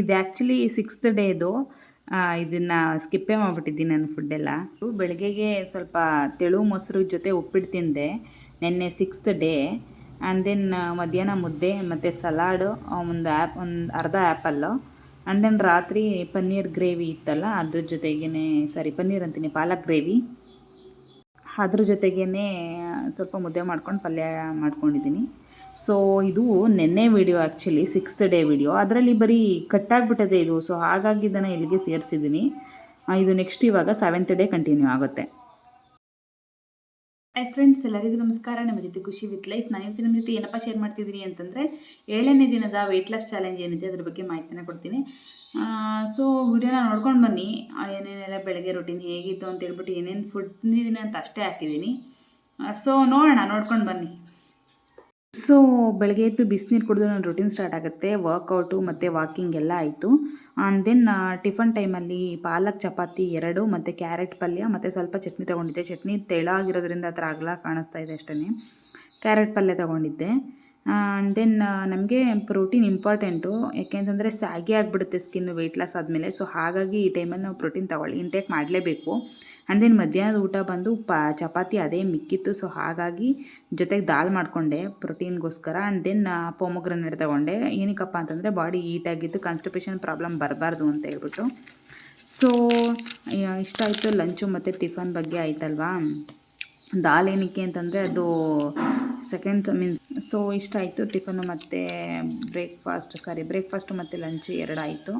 ಇದು actually sixth ಡೇದು ಇದನ್ನು ಸ್ಕಿಪ್ಪೇ ಮಾಡಿಬಿಟ್ಟಿದ್ದೀನಿ ನಾನು ಫುಡ್ಡೆಲ್ಲ ಬೆಳಗ್ಗೆಗೆ ಸ್ವಲ್ಪ ತೆಳು ಮೊಸರು ಜೊತೆ ಉಪ್ಪಿಟ್ಟು ತಿಂದೆ ನಿನ್ನೆ ಸಿಕ್ಸ್ತ್ ಡೇ ಆ್ಯಂಡ್ ದೆನ್ ಮಧ್ಯಾಹ್ನ ಮುದ್ದೆ ಮತ್ತು ಸಲಾಡು ಒಂದು ಆ್ಯಪ್ ಒಂದು ಅರ್ಧ ಆ್ಯಪಲ್ಲು ಆ್ಯಂಡ್ ದೆನ್ ರಾತ್ರಿ ಪನ್ನೀರ್ ಗ್ರೇವಿ ಇತ್ತಲ್ಲ, ಅದ್ರ ಜೊತೆಗೇ ಸಾರಿ ಪನ್ನೀರ್ ಅಂತೀನಿ, ಪಾಲಕ್ ಗ್ರೇವಿ ಅದ್ರ ಜೊತೆಗೇ ಸ್ವಲ್ಪ ಮುದ್ದೆ ಮಾಡ್ಕೊಂಡು ಪಲ್ಯ ಮಾಡ್ಕೊಂಡಿದ್ದೀನಿ. ಸೊ ಇದು ನೆನ್ನೆ video actually sixth day video ಅದರಲ್ಲಿ ಬರೀ ಕಟ್ಟಾಗ್ಬಿಟ್ಟಿದೆ ಇದು. ಸೊ ಹಾಗಾಗಿ ಇದನ್ನು ಇಲ್ಲಿಗೆ ಸೇರಿಸಿದ್ದೀನಿ. ಇದು ನೆಕ್ಸ್ಟ್ ಇವಾಗ ಸೆವೆಂತ್ ಡೇ ಕಂಟಿನ್ಯೂ ಆಗುತ್ತೆ. ಹೈ ಫ್ರೆಂಡ್ಸ್ ಎಲ್ಲರಿಗೂ ನಮಸ್ಕಾರ. ನಮ್ಮ ಜೊತೆ ಖುಷಿ ವಿತ್ ಲೈಫ್. ನಾನು ಇವತ್ತು ನಿಮ್ಮ ಜೊತೆ ಏನಪ್ಪ ಶೇರ್ ಮಾಡ್ತಿದ್ದೀನಿ ಅಂತಂದರೆ, ಏಳನೇ ದಿನದ ವೆಯ್ಟ್ ಲಾಸ್ ಚಾಲೆಂಜ್ ಏನಿದೆ ಅದ್ರ ಬಗ್ಗೆ ಮಾಹಿತಿನ ಕೊಡ್ತೀನಿ. ಸೊ ವಿಡಿಯೋನ ನೋಡ್ಕೊಂಡು ಬನ್ನಿ. ಏನೇನೆಲ್ಲ ಬೆಳಗ್ಗೆ ರೊಟೀನ್ ಹೇಗಿತ್ತು ಅಂತ ಹೇಳ್ಬಿಟ್ಟು ಏನೇನು ಫುಡ್ ತಿಂದಿದ್ದೀನಿ ಅಂತ ಅಷ್ಟೇ ಹಾಕಿದ್ದೀನಿ. ಸೊ ನೋಡೋಣ, ನೋಡ್ಕೊಂಡು ಬನ್ನಿ. ಸೊ ಬೆಳಗ್ಗೆ ಎದ್ದು ಬಿಸಿನೀರು ಕುಡಿದು ನನ್ನ ರೂಟೀನ್ ಸ್ಟಾರ್ಟ್ ಆಗುತ್ತೆ. ವರ್ಕೌಟು ಮತ್ತು ವಾಕಿಂಗ್ ಎಲ್ಲ ಆಯಿತು. ಆ್ಯಂಡ್ ದೆನ್ ಟಿಫನ್ ಟೈಮಲ್ಲಿ ಪಾಲಕ್ ಚಪಾತಿ ಎರಡು ಮತ್ತು ಕ್ಯಾರೆಟ್ ಪಲ್ಯ ಮತ್ತು ಸ್ವಲ್ಪ ಚಟ್ನಿ ತೊಗೊಂಡಿದ್ದೆ. ಚಟ್ನಿ ತೆಳಾಗಿರೋದ್ರಿಂದ ಆ ಥರ ಅಗಲ ಕಾಣಿಸ್ತಾ ಇದೆ ಅಷ್ಟೇ ಕ್ಯಾರೆಟ್ ಪಲ್ಯ ತೊಗೊಂಡಿದ್ದೆ. ಆ್ಯಂಡ್ ದೆನ್ ನಮಗೆ ಪ್ರೋಟೀನ್ ಇಂಪಾರ್ಟೆಂಟು ಯಾಕೆಂತಂದರೆ ಸ್ಯಾಗಿ ಆಗಿಬಿಡುತ್ತೆ ಸ್ಕಿನ್ ವೆಯ್ಟ್ ಲಾಸ್ ಆದಮೇಲೆ. ಸೊ ಹಾಗಾಗಿ ಈ ಟೈಮಲ್ಲಿ ನಾವು ಪ್ರೋಟೀನ್ ತಗೊಳ್ಳಿ ಇಂಟೇಕ್ ಮಾಡಲೇಬೇಕು. ಆ್ಯಂಡ್ ದೆನ್ ಮಧ್ಯಾಹ್ನದ ಊಟ ಬಂದು ಪ, ಚಪಾತಿ ಅದೇ ಮಿಕ್ಕಿತ್ತು. ಸೊ ಹಾಗಾಗಿ ಜೊತೆಗೆ ದಾಲ್ ಮಾಡಿಕೊಂಡೆ ಪ್ರೋಟೀನ್ಗೋಸ್ಕರ ಆ್ಯಂಡ್ ದೆನ್ ಪೋಮೊಗ್ರನೇಟ್ ತೊಗೊಂಡೆ. ಏನಕ್ಕಪ್ಪ ಅಂತಂದರೆ ಬಾಡಿ ಹೀಟಾಗಿದ್ದು ಕಾನ್ಸ್ಟಿಪೇಷನ್ ಪ್ರಾಬ್ಲಮ್ ಬರಬಾರ್ದು ಅಂತ ಹೇಳ್ಬಿಟ್ಟು. ಸೊ ಇಷ್ಟ ಆಯಿತು. ಲಂಚು ಮತ್ತು ಟಿಫನ್ ಬಗ್ಗೆ ಆಯ್ತಲ್ವಾ? ದಾಲ್ ಏನಕ್ಕೆ ಅಂತಂದರೆ ಅದು ಸೆಕೆಂಡ್ ಮೀನ್ಸ್ ಸೊ ಇಷ್ಟ ಆಯಿತು ಟಿಫನು ಮತ್ತು ಬ್ರೇಕ್ಫಾಸ್ಟ್ ಸಾರಿ ಬ್ರೇಕ್ಫಾಸ್ಟು ಮತ್ತು ಲಂಚ್ ಎರಡು ಆಯಿತು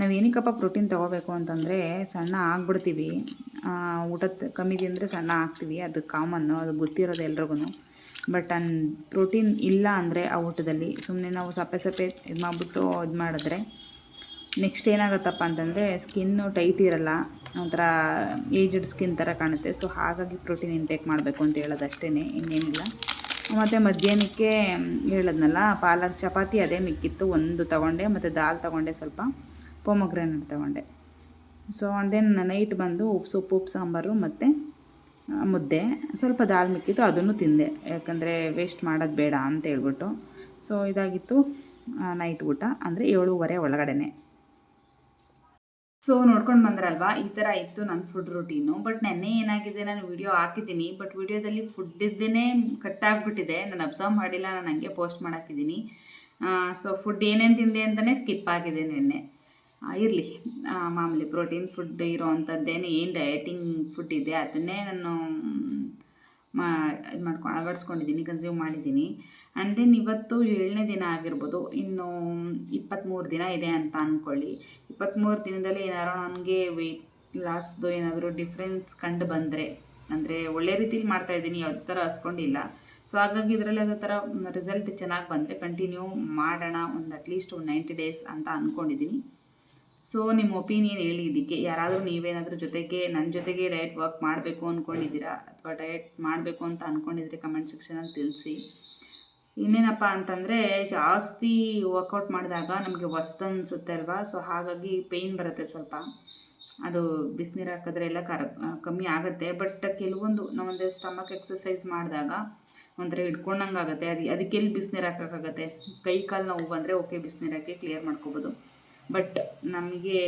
ನಾವು ಏನಕ್ಕಪ್ಪ ಪ್ರೋಟೀನ್ ತೊಗೋಬೇಕು ಅಂತಂದರೆ ಸಣ್ಣ ಆಗ್ಬಿಡ್ತೀವಿ. ಊಟ ಕಮ್ಮಿ ತಿಂದರೆ ಸಣ್ಣ ಆಗ್ತೀವಿ. ಅದು ಕಾಮನ್ನು ಅದು ಗೊತ್ತಿರೋದು ಎಲ್ರಿಗೂ ಬಟ್ ಅನ್ ಪ್ರೋಟೀನ್ ಇಲ್ಲ ಅಂದರೆ ಆ ಊಟದಲ್ಲಿ ಸುಮ್ಮನೆ ನಾವು ಸಪ್ಪೆ ಸಪ್ಪೆ ಇದು ಮಾಡಿಬಿಟ್ಟು ಇದು ಮಾಡಿದ್ರೆ ನೆಕ್ಸ್ಟ್ ಏನಾಗುತ್ತಪ್ಪ ಅಂತಂದರೆ ಸ್ಕಿನ್ನು ಟೈಟ್ ಇರಲ್ಲ. ಒಂಥರ ಏಜ್ಡ್ ಸ್ಕಿನ್ ಥರ ಕಾಣುತ್ತೆ. ಸೊ ಹಾಗಾಗಿ ಪ್ರೋಟೀನ್ ಇಂಟೇಕ್ ಮಾಡಬೇಕು ಅಂತ ಹೇಳೋದು ಅಷ್ಟೇ ಇನ್ನೇನಿಲ್ಲ. ಮತ್ತು ಮಧ್ಯಾಹ್ನಕ್ಕೆ ಹೇಳದ್ನಲ್ಲ, ಪಾಲಕ್ ಚಪಾತಿ ಅದೇ ಮಿಕ್ಕಿತ್ತು, ಒಂದು ತೊಗೊಂಡೆ, ಮತ್ತು ದಾಲ್ ತೊಗೊಂಡೆ ಸ್ವಲ್ಪ, ಪೊಮೊಗ್ರೆನೇಟ್ ತೊಗೊಂಡೆ. ಸೊ ದೆನ್ ನೈಟ್ ಬಂದು ಉಪ್ಪು ಸೊಪ್ಪು ಉಪ್ಪು ಸಾಂಬಾರು ಮತ್ತು ಮುದ್ದೆ. ಸ್ವಲ್ಪ ದಾಲ್ ಮಿಕ್ಕಿತ್ತು, ಅದನ್ನು ತಿಂದೆ. ಯಾಕಂದರೆ ವೇಸ್ಟ್ ಮಾಡೋದು ಬೇಡ ಅಂತ ಹೇಳ್ಬಿಟ್ಟು. ಸೊ ಇದಾಗಿತ್ತು ನೈಟ್ ಊಟ. ಅಂದರೆ ಏಳುವರೆ ಒಳಗಡೆ ಸೊ ನೋಡ್ಕೊಂಡು ಬಂದ್ರಲ್ವಾ? ಈ ಥರ ಇತ್ತು ನನ್ನ ಫುಡ್ ರೂಟೀನು ಬಟ್ ನೆನ್ನೆ ಏನಾಗಿದೆ? ನಾನು ವಿಡಿಯೋ ಹಾಕಿದ್ದೀನಿ. ಬಟ್ ವಿಡಿಯೋದಲ್ಲಿ ಫುಡ್ಡಿದ್ದೇನೆ ಆಗಿಬಿಟ್ಟಿದೆ. ನಾನು ಅಬ್ಸರ್ವ್ ಮಾಡಿಲ್ಲ. ನಾನು ಹಂಗೆ ಪೋಸ್ಟ್ ಮಾಡಾಕಿದ್ದೀನಿ. ಸೊ ಫುಡ್ ಏನೇನು ತಿಂದೆ ಅಂತಲೇ ಸ್ಕಿಪ್ ಆಗಿದೆ ನೆನ್ನೆ. ಇರಲಿ. ಮಾಮೂಲಿ ಪ್ರೋಟೀನ್ ಫುಡ್ ಇರೋ ಅಂಥದ್ದೇನು. ಏನು ಡಯಟಿಂಗ್ ಫುಡ್ ಇದೆ? ಅದನ್ನೇ ನಾನು ಮಾ, ಇದು ಮಾಡ್ಕೊ ಅಳವಡಿಸ್ಕೊಂಡಿದ್ದೀನಿ ಕನ್ಸ್ಯೂಮ್ ಮಾಡಿದ್ದೀನಿ ಆ್ಯಂಡ್ ದೆನ್ ಇವತ್ತು ಏಳನೇ ದಿನ ಆಗಿರ್ಬೋದು. ಇನ್ನು ಇಪ್ಪತ್ತ್ಮೂರು ದಿನ ಇದೆ ಅಂತ ಅಂದ್ಕೊಳ್ಳಿ ಇಪ್ಪತ್ತ್ಮೂರು ದಿನದಲ್ಲಿ ಏನಾದ್ರು ನನಗೆ ವೆಯ್ಟ್ ಲಾಸ್ದು ಏನಾದರೂ ಡಿಫ್ರೆನ್ಸ್ ಕಂಡು ಬಂದರೆ, ಅಂದರೆ ಒಳ್ಳೆ ರೀತಿಲಿ ಮಾಡ್ತಾಯಿದ್ದೀನಿ ಯಾವುದೇ ಥರ ಹಸ್ಕೊಂಡಿಲ್ಲ. ಸೊ ಹಾಗಾಗಿ ಇದರಲ್ಲಿ ಅದೇ ಥರ ರಿಸಲ್ಟ್ ಚೆನ್ನಾಗಿ ಬಂದರೆ ಕಂಟಿನ್ಯೂ ಮಾಡೋಣ ಒಂದು ಅಟ್ಲೀಸ್ಟ್ ಒಂದು ನೈಂಟಿ ಡೇಸ್ ಅಂತ ಅಂದ್ಕೊಂಡಿದ್ದೀನಿ ಸೊ ನಿಮ್ಮ ಒಪಿನಿಯನ್ ಹೇಳಿ. ಇದಕ್ಕೆ ಯಾರಾದರೂ ನೀವೇನಾದರೂ ಜೊತೆಗೆ ನನ್ನ ಜೊತೆಗೆ ಡಯಟ್ ವರ್ಕ್ ಮಾಡಬೇಕು ಅಂದ್ಕೊಂಡಿದ್ದೀರಾ ಅಥವಾ ಡಯಟ್ ಮಾಡಬೇಕು ಅಂತ ಅಂದ್ಕೊಂಡಿದ್ರೆ ಕಮೆಂಟ್ ಸೆಕ್ಷನಲ್ಲಿ ತಿಳಿಸಿ. ಇನ್ನೇನಪ್ಪ ಅಂತಂದರೆ, ಜಾಸ್ತಿ ವರ್ಕೌಟ್ ಮಾಡಿದಾಗ ನಮಗೆ ಹೊಸ್ದು ಅನಿಸುತ್ತೆ ಅಲ್ವಾ? ಸೊ ಹಾಗಾಗಿ ಪೇಯ್ನ್ ಬರುತ್ತೆ ಸ್ವಲ್ಪ. ಅದು ಬಿಸಿನೀರು ಹಾಕಿದ್ರೆ ಎಲ್ಲ ಕರ, ಕಮ್ಮಿ ಆಗುತ್ತೆ. ಬಟ್ ಕೆಲವೊಂದು ನಾವೊಂದು ಸ್ಟಮಕ್ ಎಕ್ಸಸೈಸ್ ಮಾಡಿದಾಗ ಒಂಥರ ಹಿಡ್ಕೊಂಡಂಗೆ ಆಗುತ್ತೆ ಅದು ಅದಕ್ಕೆಲ್ಲಿ ಬಿಸಿನೀರು ಹಾಕೋಕ್ಕಾಗತ್ತೆ? ಕೈ ಕಾಲು ನೋವು ಬಂದರೆ ಓಕೆ ಬಿಸಿನೀರು ಹಾಕಿ ಕ್ಲಿಯರ್ ಮಾಡ್ಕೋಬೋದು. ಬಟ್ ನಮಗೆ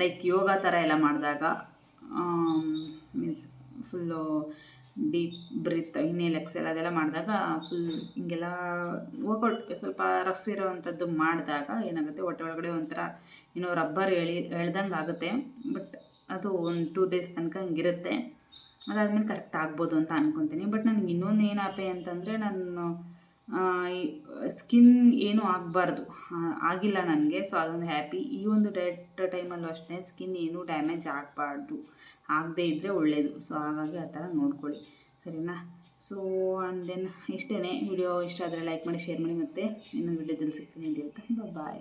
ಲೈಕ್ ಯೋಗ ಥರ ಎಲ್ಲ ಮಾಡಿದಾಗ means full deep breath inhale exhale ಅದೆಲ್ಲ ಮಾಡಿದಾಗ ಫುಲ್ ಹಿಂಗೆಲ್ಲ ವರ್ಕೌಟ್ ಸ್ವಲ್ಪ ರಫ್ ಇರೋವಂಥದ್ದು ಮಾಡಿದಾಗ ಏನಾಗುತ್ತೆ, ಹೊಟ್ಟೆ ಒಳಗಡೆ ಒಂಥರ ಏನೋ ರಬ್ಬರ್ ಎಳಿ, ಎಳ್ದಂಗೆ ಆಗುತ್ತೆ. ಬಟ್ ಅದು ಒಂದು ಟೂ ಡೇಸ್ ತನಕ ಹಂಗಿರುತ್ತೆ. ಅದಾದಮೇಲೆ ಕರೆಕ್ಟ್ ಆಗ್ಬೋದು ಅಂತ ಅನ್ಕೊತೀನಿ. ಬಟ್ ನನಗೆ ಇನ್ನೊಂದು ಏನಪ್ಪ ಅಂತಂದರೆ ನಾನು ಸ್ಕಿನ್ ಏನೂ ಆಗಬಾರ್ದು. ಆಗಿಲ್ಲ ನನಗೆ, ಸೊ ಅದೊಂದು ಹ್ಯಾಪಿ. ಈ ಒಂದು ಡೇಟ್ ಟೈಮಲ್ಲೂ ಅಷ್ಟೇ, ಸ್ಕಿನ್ ಏನೂ ಡ್ಯಾಮೇಜ್ ಆಗಬಾರ್ದು. ಆಗದೇ ಇದ್ದರೆ ಒಳ್ಳೆಯದು ಸೊ ಹಾಗಾಗಿ ಆ ಥರ ನೋಡ್ಕೊಳ್ಳಿ. ಸರಿನಾ? ಸೊ ಆ್ಯಂಡ್ ದೆನ್ ಇಷ್ಟೇ ವಿಡಿಯೋ ಇಷ್ಟ ಆದರೆ ಲೈಕ್ ಮಾಡಿ ಶೇರ್ ಮಾಡಿ ಮತ್ತು ಇನ್ನೊಂದು ವಿಡಿಯೋದಲ್ಲಿ ಸಿಗ್ತೀನಿ ಅಂತ ಬಾಯ್